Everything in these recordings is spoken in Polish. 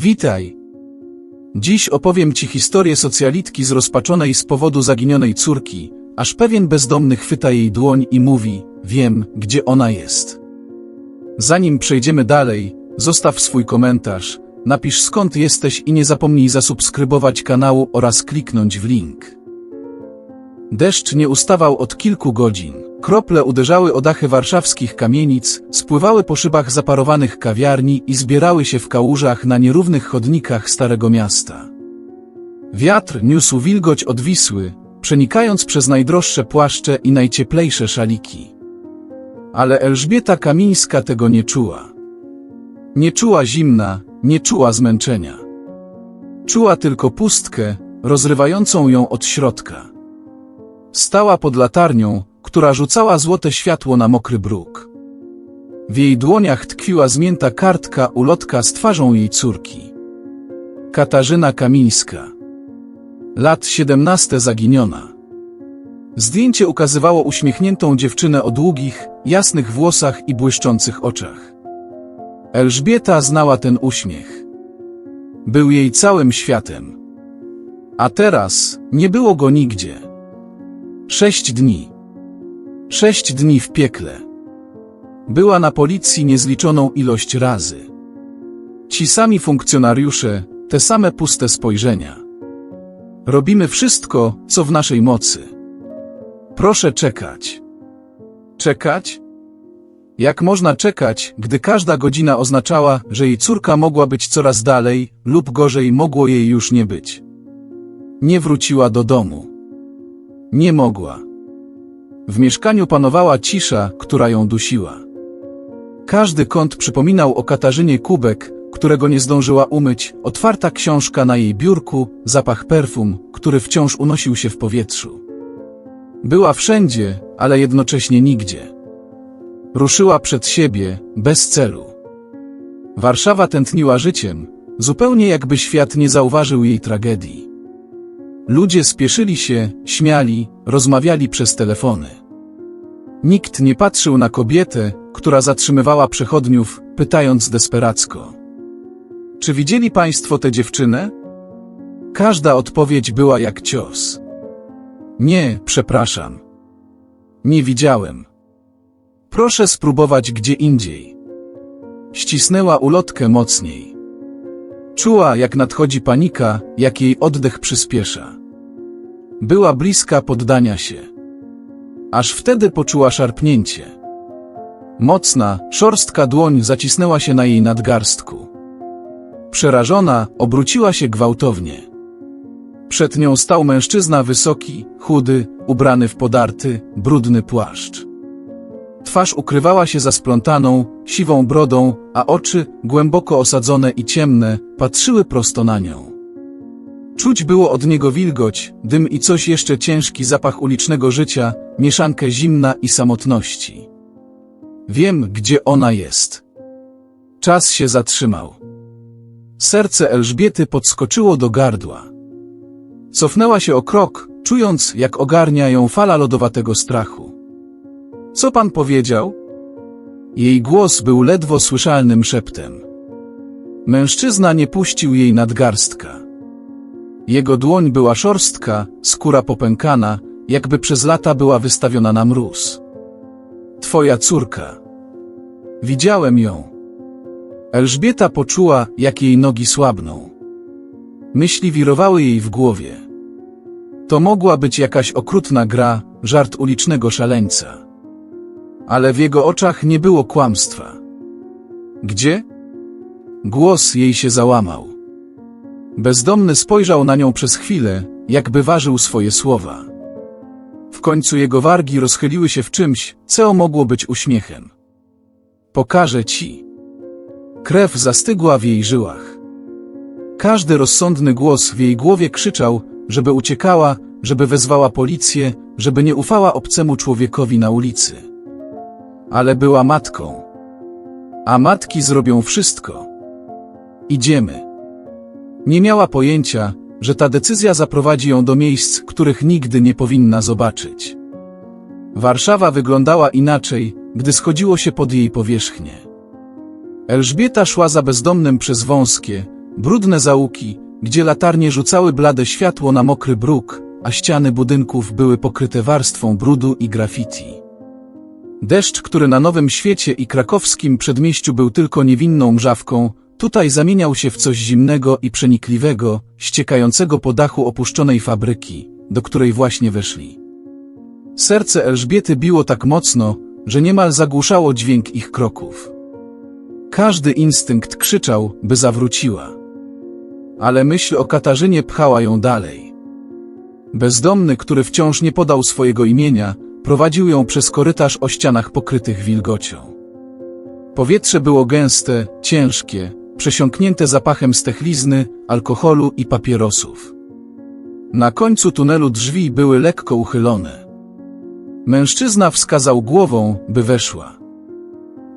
Witaj. Dziś opowiem Ci historię socjalitki zrozpaczonej z powodu zaginionej córki, aż pewien bezdomny chwyta jej dłoń i mówi, wiem, gdzie ona jest. Zanim przejdziemy dalej, zostaw swój komentarz, napisz skąd jesteś i nie zapomnij zasubskrybować kanału oraz kliknąć w link. Deszcz nie ustawał od kilku godzin. Krople uderzały o dachy warszawskich kamienic, spływały po szybach zaparowanych kawiarni i zbierały się w kałużach na nierównych chodnikach Starego Miasta. Wiatr niósł wilgoć od Wisły, przenikając przez najdroższe płaszcze i najcieplejsze szaliki. Ale Elżbieta Kamińska tego nie czuła. Nie czuła zimna, nie czuła zmęczenia. Czuła tylko pustkę, rozrywającą ją od środka. Stała pod latarnią, która rzucała złote światło na mokry bruk. W jej dłoniach tkwiła zmięta kartka ulotka z twarzą jej córki. Katarzyna Kamińska. Lat 17 zaginiona. Zdjęcie ukazywało uśmiechniętą dziewczynę o długich, jasnych włosach i błyszczących oczach. Elżbieta znała ten uśmiech. Był jej całym światem. A teraz nie było go nigdzie. Sześć dni. Sześć dni w piekle. Była na policji niezliczoną ilość razy. Ci sami funkcjonariusze, te same puste spojrzenia. Robimy wszystko, co w naszej mocy. Proszę czekać. Czekać? Jak można czekać, gdy każda godzina oznaczała, że jej córka mogła być coraz dalej, lub gorzej mogło jej już nie być? Nie wróciła do domu. Nie mogła. W mieszkaniu panowała cisza, która ją dusiła. Każdy kąt przypominał o Katarzynie Kubek, którego nie zdążyła umyć, otwarta książka na jej biurku, zapach perfum, który wciąż unosił się w powietrzu. Była wszędzie, ale jednocześnie nigdzie. Ruszyła przed siebie, bez celu. Warszawa tętniła życiem, zupełnie jakby świat nie zauważył jej tragedii. Ludzie spieszyli się, śmiali, rozmawiali przez telefony. Nikt nie patrzył na kobietę, która zatrzymywała przechodniów, pytając desperacko. Czy widzieli państwo tę dziewczynę? Każda odpowiedź była jak cios. Nie, przepraszam. Nie widziałem. Proszę spróbować gdzie indziej. Ścisnęła ulotkę mocniej. Czuła, jak nadchodzi panika, jak jej oddech przyspiesza. Była bliska poddania się. Aż wtedy poczuła szarpnięcie. Mocna, szorstka dłoń zacisnęła się na jej nadgarstku. Przerażona, obróciła się gwałtownie. Przed nią stał mężczyzna wysoki, chudy, ubrany w podarty, brudny płaszcz. Twarz ukrywała się za splątaną, siwą brodą, a oczy, głęboko osadzone i ciemne, patrzyły prosto na nią. Czuć było od niego wilgoć, dym i coś jeszcze ciężki zapach ulicznego życia, mieszankę zimna i samotności. Wiem, gdzie ona jest. Czas się zatrzymał. Serce Elżbiety podskoczyło do gardła. Cofnęła się o krok, czując, jak ogarnia ją fala lodowatego strachu. Co pan powiedział? Jej głos był ledwo słyszalnym szeptem. Mężczyzna nie puścił jej nadgarstka. Jego dłoń była szorstka, skóra popękana, jakby przez lata była wystawiona na mróz. Twoja córka. Widziałem ją. Elżbieta poczuła, jak jej nogi słabną. Myśli wirowały jej w głowie. To mogła być jakaś okrutna gra, żart ulicznego szaleńca. Ale w jego oczach nie było kłamstwa. Gdzie? Głos jej się załamał. Bezdomny spojrzał na nią przez chwilę, jakby ważył swoje słowa. W końcu jego wargi rozchyliły się w czymś, co mogło być uśmiechem. Pokażę ci. Krew zastygła w jej żyłach. Każdy rozsądny głos w jej głowie krzyczał, żeby uciekała, żeby wezwała policję, żeby nie ufała obcemu człowiekowi na ulicy. Ale była matką. A matki zrobią wszystko. Idziemy. Nie miała pojęcia, że ta decyzja zaprowadzi ją do miejsc, których nigdy nie powinna zobaczyć. Warszawa wyglądała inaczej, gdy schodziło się pod jej powierzchnię. Elżbieta szła za bezdomnym przez wąskie, brudne zaułki, gdzie latarnie rzucały blade światło na mokry bruk, a ściany budynków były pokryte warstwą brudu i graffiti. Deszcz, który na Nowym Świecie i krakowskim przedmieściu był tylko niewinną mrzawką, tutaj zamieniał się w coś zimnego i przenikliwego, ściekającego po dachu opuszczonej fabryki, do której właśnie weszli. Serce Elżbiety biło tak mocno, że niemal zagłuszało dźwięk ich kroków. Każdy instynkt krzyczał, by zawróciła. Ale myśl o Katarzynie pchała ją dalej. Bezdomny, który wciąż nie podał swojego imienia, prowadził ją przez korytarz o ścianach pokrytych wilgocią. Powietrze było gęste, ciężkie, przesiąknięte zapachem stechlizny, alkoholu i papierosów. Na końcu tunelu drzwi były lekko uchylone. Mężczyzna wskazał głową, by weszła.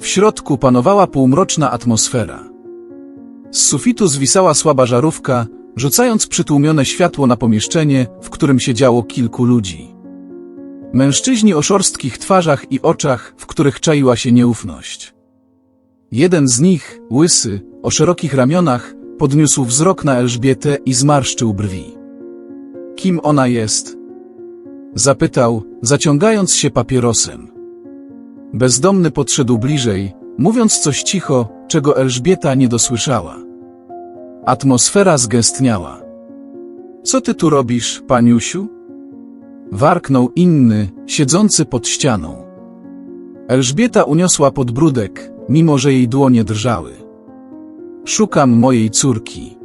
W środku panowała półmroczna atmosfera. Z sufitu zwisała słaba żarówka, rzucając przytłumione światło na pomieszczenie, w którym siedziało kilku ludzi. Mężczyźni o szorstkich twarzach i oczach, w których czaiła się nieufność. Jeden z nich, łysy, o szerokich ramionach, podniósł wzrok na Elżbietę i zmarszczył brwi. Kim ona jest? Zapytał, zaciągając się papierosem. Bezdomny podszedł bliżej, mówiąc coś cicho, czego Elżbieta nie dosłyszała. Atmosfera zgęstniała. Co ty tu robisz, paniusiu? Warknął inny, siedzący pod ścianą. Elżbieta uniosła podbródek, mimo że jej dłonie drżały. Szukam mojej córki.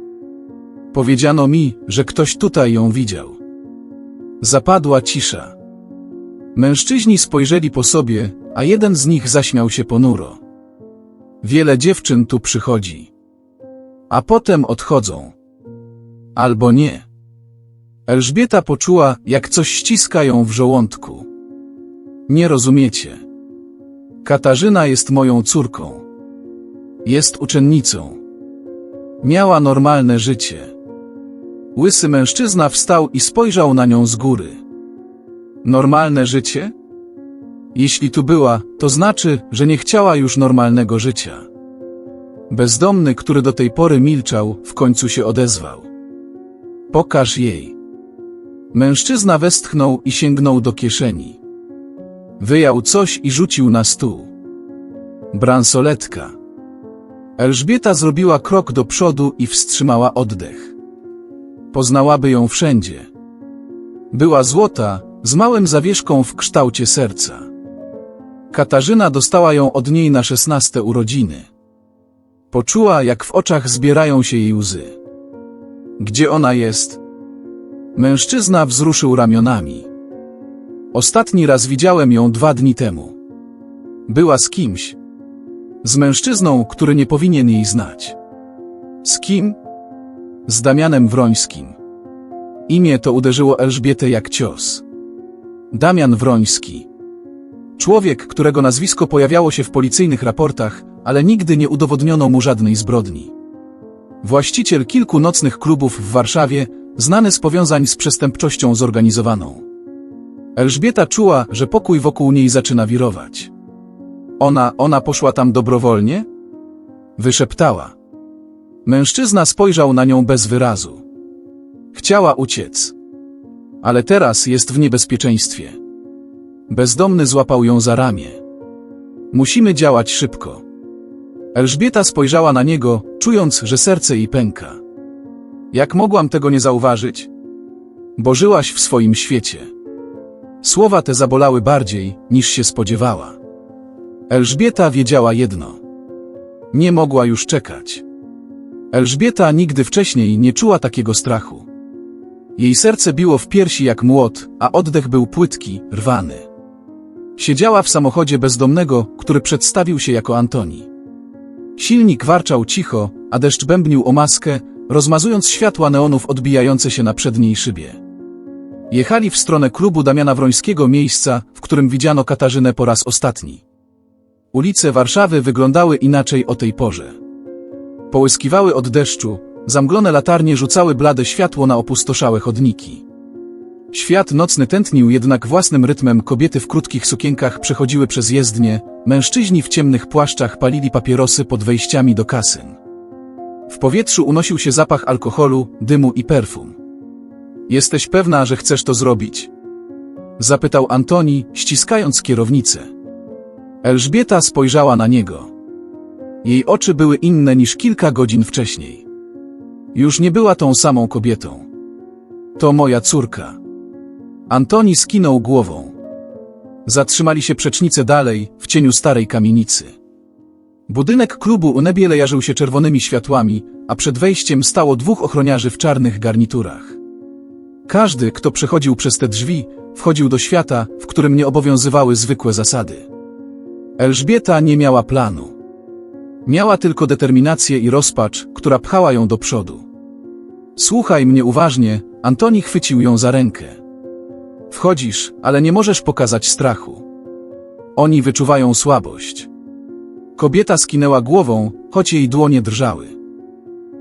Powiedziano mi, że ktoś tutaj ją widział. Zapadła cisza. Mężczyźni spojrzeli po sobie, a jeden z nich zaśmiał się ponuro. Wiele dziewczyn tu przychodzi. A potem odchodzą. Albo nie. Elżbieta poczuła, jak coś ściska ją w żołądku. Nie rozumiecie. Katarzyna jest moją córką. Jest uczennicą. Miała normalne życie. Łysy mężczyzna wstał i spojrzał na nią z góry. Normalne życie? Jeśli tu była, to znaczy, że nie chciała już normalnego życia. Bezdomny, który do tej pory milczał, w końcu się odezwał. Pokaż jej. Mężczyzna westchnął i sięgnął do kieszeni. Wyjął coś i rzucił na stół. Bransoletka. Elżbieta zrobiła krok do przodu i wstrzymała oddech. Poznałaby ją wszędzie. Była złota, z małym zawieszką w kształcie serca. Katarzyna dostała ją od niej na szesnaste urodziny. Poczuła, jak w oczach zbierają się jej łzy. Gdzie ona jest? Mężczyzna wzruszył ramionami. Ostatni raz widziałem ją dwa dni temu. Była z kimś. Z mężczyzną, który nie powinien jej znać. Z kim? Z Damianem Wrońskim. Imię to uderzyło Elżbietę jak cios. Damian Wroński. Człowiek, którego nazwisko pojawiało się w policyjnych raportach, ale nigdy nie udowodniono mu żadnej zbrodni. Właściciel kilku nocnych klubów w Warszawie, znany z powiązań z przestępczością zorganizowaną. Elżbieta czuła, że pokój wokół niej zaczyna wirować. Ona, ona poszła tam dobrowolnie? Wyszeptała. Mężczyzna spojrzał na nią bez wyrazu. Chciała uciec. Ale teraz jest w niebezpieczeństwie. Bezdomny złapał ją za ramię. Musimy działać szybko. Elżbieta spojrzała na niego, czując, że serce jej pęka. Jak mogłam tego nie zauważyć? Bo żyłaś w swoim świecie. Słowa te zabolały bardziej, niż się spodziewała. Elżbieta wiedziała jedno. Nie mogła już czekać. Elżbieta nigdy wcześniej nie czuła takiego strachu. Jej serce biło w piersi jak młot, a oddech był płytki, rwany. Siedziała w samochodzie bezdomnego, który przedstawił się jako Antoni. Silnik warczał cicho, a deszcz bębnił o maskę, rozmazując światła neonów odbijające się na przedniej szybie. Jechali w stronę klubu Damiana Wrońskiego miejsca, w którym widziano Katarzynę po raz ostatni. Ulice Warszawy wyglądały inaczej o tej porze. Połyskiwały od deszczu, zamglone latarnie rzucały blade światło na opustoszałe chodniki. Świat nocny tętnił jednak własnym rytmem, kobiety w krótkich sukienkach przechodziły przez jezdnie, mężczyźni w ciemnych płaszczach palili papierosy pod wejściami do kasyn. W powietrzu unosił się zapach alkoholu, dymu i perfum. Jesteś pewna, że chcesz to zrobić? Zapytał Antoni, ściskając kierownicę. Elżbieta spojrzała na niego. Jej oczy były inne niż kilka godzin wcześniej. Już nie była tą samą kobietą. To moja córka. Antoni skinął głową. Zatrzymali się przecznice dalej, w cieniu starej kamienicy. Budynek klubu u Nebiele jarzył się czerwonymi światłami, a przed wejściem stało dwóch ochroniarzy w czarnych garniturach. Każdy, kto przechodził przez te drzwi, wchodził do świata, w którym nie obowiązywały zwykłe zasady. Elżbieta nie miała planu. Miała tylko determinację i rozpacz, która pchała ją do przodu. Słuchaj mnie uważnie, Antoni chwycił ją za rękę. Wchodzisz, ale nie możesz pokazać strachu. Oni wyczuwają słabość. Kobieta skinęła głową, choć jej dłonie drżały.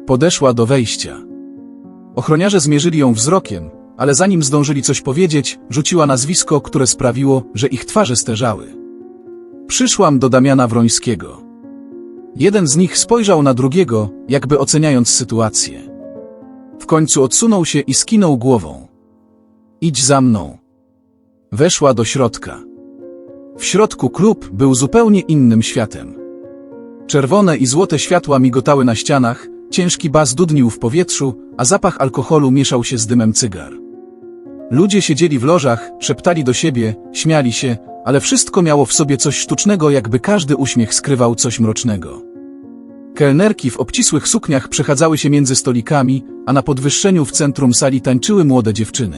Podeszła do wejścia. Ochroniarze zmierzyli ją wzrokiem, ale zanim zdążyli coś powiedzieć, rzuciła nazwisko, które sprawiło, że ich twarze sterzały. Przyszłam do Damiana Wrońskiego. Jeden z nich spojrzał na drugiego, jakby oceniając sytuację. W końcu odsunął się i skinął głową. Idź za mną. Weszła do środka. W środku klub był zupełnie innym światem. Czerwone i złote światła migotały na ścianach, ciężki bas dudnił w powietrzu, a zapach alkoholu mieszał się z dymem cygar. Ludzie siedzieli w lożach, szeptali do siebie, śmiali się, ale wszystko miało w sobie coś sztucznego, jakby każdy uśmiech skrywał coś mrocznego. Kelnerki w obcisłych sukniach przechadzały się między stolikami, a na podwyższeniu w centrum sali tańczyły młode dziewczyny.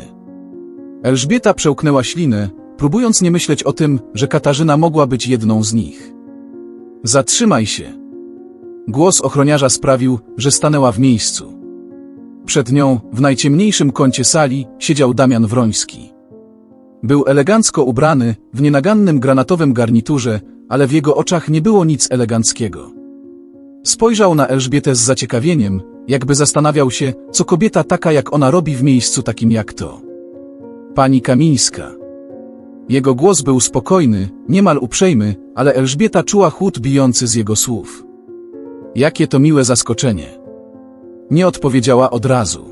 Elżbieta przełknęła ślinę, próbując nie myśleć o tym, że Katarzyna mogła być jedną z nich. Zatrzymaj się. Głos ochroniarza sprawił, że stanęła w miejscu. Przed nią, w najciemniejszym kącie sali, siedział Damian Wroński. Był elegancko ubrany, w nienagannym granatowym garniturze, ale w jego oczach nie było nic eleganckiego. Spojrzał na Elżbietę z zaciekawieniem, jakby zastanawiał się, co kobieta taka jak ona robi w miejscu takim jak to. Pani Kamińska. Jego głos był spokojny, niemal uprzejmy, ale Elżbieta czuła chłód bijący z jego słów. Jakie to miłe zaskoczenie. Nie odpowiedziała od razu.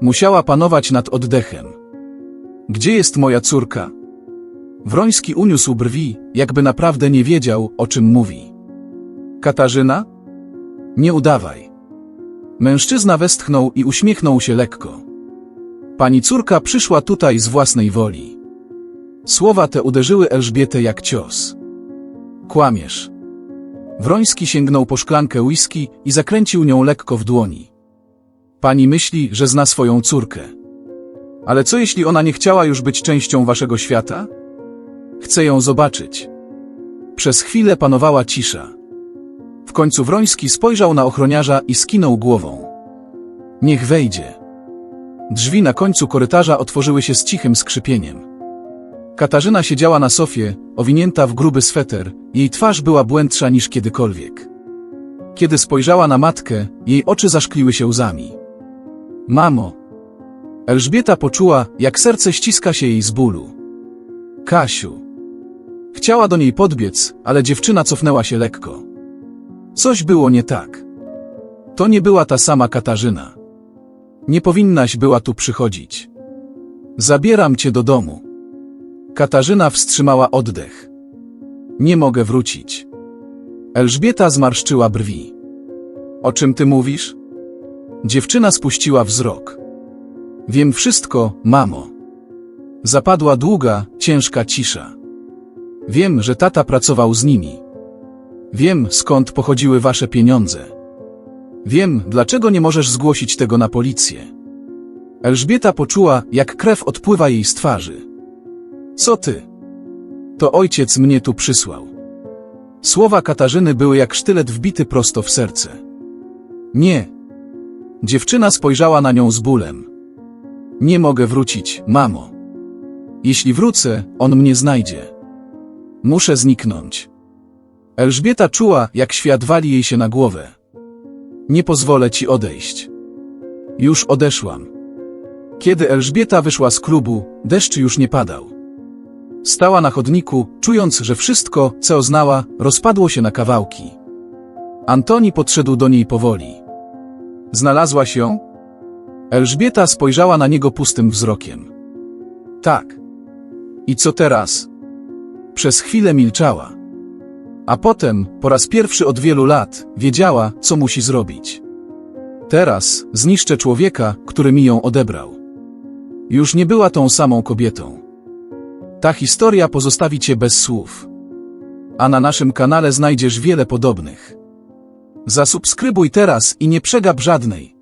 Musiała panować nad oddechem. Gdzie jest moja córka? Wroński uniósł brwi, jakby naprawdę nie wiedział, o czym mówi. Katarzyna? Nie udawaj. Mężczyzna westchnął i uśmiechnął się lekko. Pani córka przyszła tutaj z własnej woli. Słowa te uderzyły Elżbietę jak cios. Kłamiesz. Wroński sięgnął po szklankę whisky i zakręcił nią lekko w dłoni. Pani myśli, że zna swoją córkę. Ale co jeśli ona nie chciała już być częścią waszego świata? Chcę ją zobaczyć. Przez chwilę panowała cisza. W końcu Wroński spojrzał na ochroniarza i skinął głową. Niech wejdzie. Drzwi na końcu korytarza otworzyły się z cichym skrzypieniem. Katarzyna siedziała na sofie, owinięta w gruby sweter, jej twarz była błędsza niż kiedykolwiek. Kiedy spojrzała na matkę, jej oczy zaszkliły się łzami. Mamo! Elżbieta poczuła, jak serce ściska się jej z bólu. Kasiu! Chciała do niej podbiec, ale dziewczyna cofnęła się lekko. Coś było nie tak. To nie była ta sama Katarzyna. Nie powinnaś była tu przychodzić. Zabieram cię do domu. Katarzyna wstrzymała oddech. Nie mogę wrócić. Elżbieta zmarszczyła brwi. O czym ty mówisz? Dziewczyna spuściła wzrok. Wiem wszystko, mamo. Zapadła długa, ciężka cisza. Wiem, że tata pracował z nimi. Wiem, skąd pochodziły wasze pieniądze. Wiem, dlaczego nie możesz zgłosić tego na policję. Elżbieta poczuła, jak krew odpływa jej z twarzy. Co ty? To ojciec mnie tu przysłał. Słowa Katarzyny były jak sztylet wbity prosto w serce. Nie. Dziewczyna spojrzała na nią z bólem. Nie mogę wrócić, mamo. Jeśli wrócę, on mnie znajdzie. Muszę zniknąć. Elżbieta czuła, jak świat wali jej się na głowę. Nie pozwolę ci odejść. Już odeszłam. Kiedy Elżbieta wyszła z klubu, deszcz już nie padał. Stała na chodniku, czując, że wszystko, co znała, rozpadło się na kawałki. Antoni podszedł do niej powoli. Znalazłaś ją? Elżbieta spojrzała na niego pustym wzrokiem. Tak. I co teraz? Przez chwilę milczała. A potem, po raz pierwszy od wielu lat, wiedziała, co musi zrobić. Teraz zniszczę człowieka, który mi ją odebrał. Już nie była tą samą kobietą. Ta historia pozostawi cię bez słów. A na naszym kanale znajdziesz wiele podobnych. Zasubskrybuj teraz i nie przegap żadnej.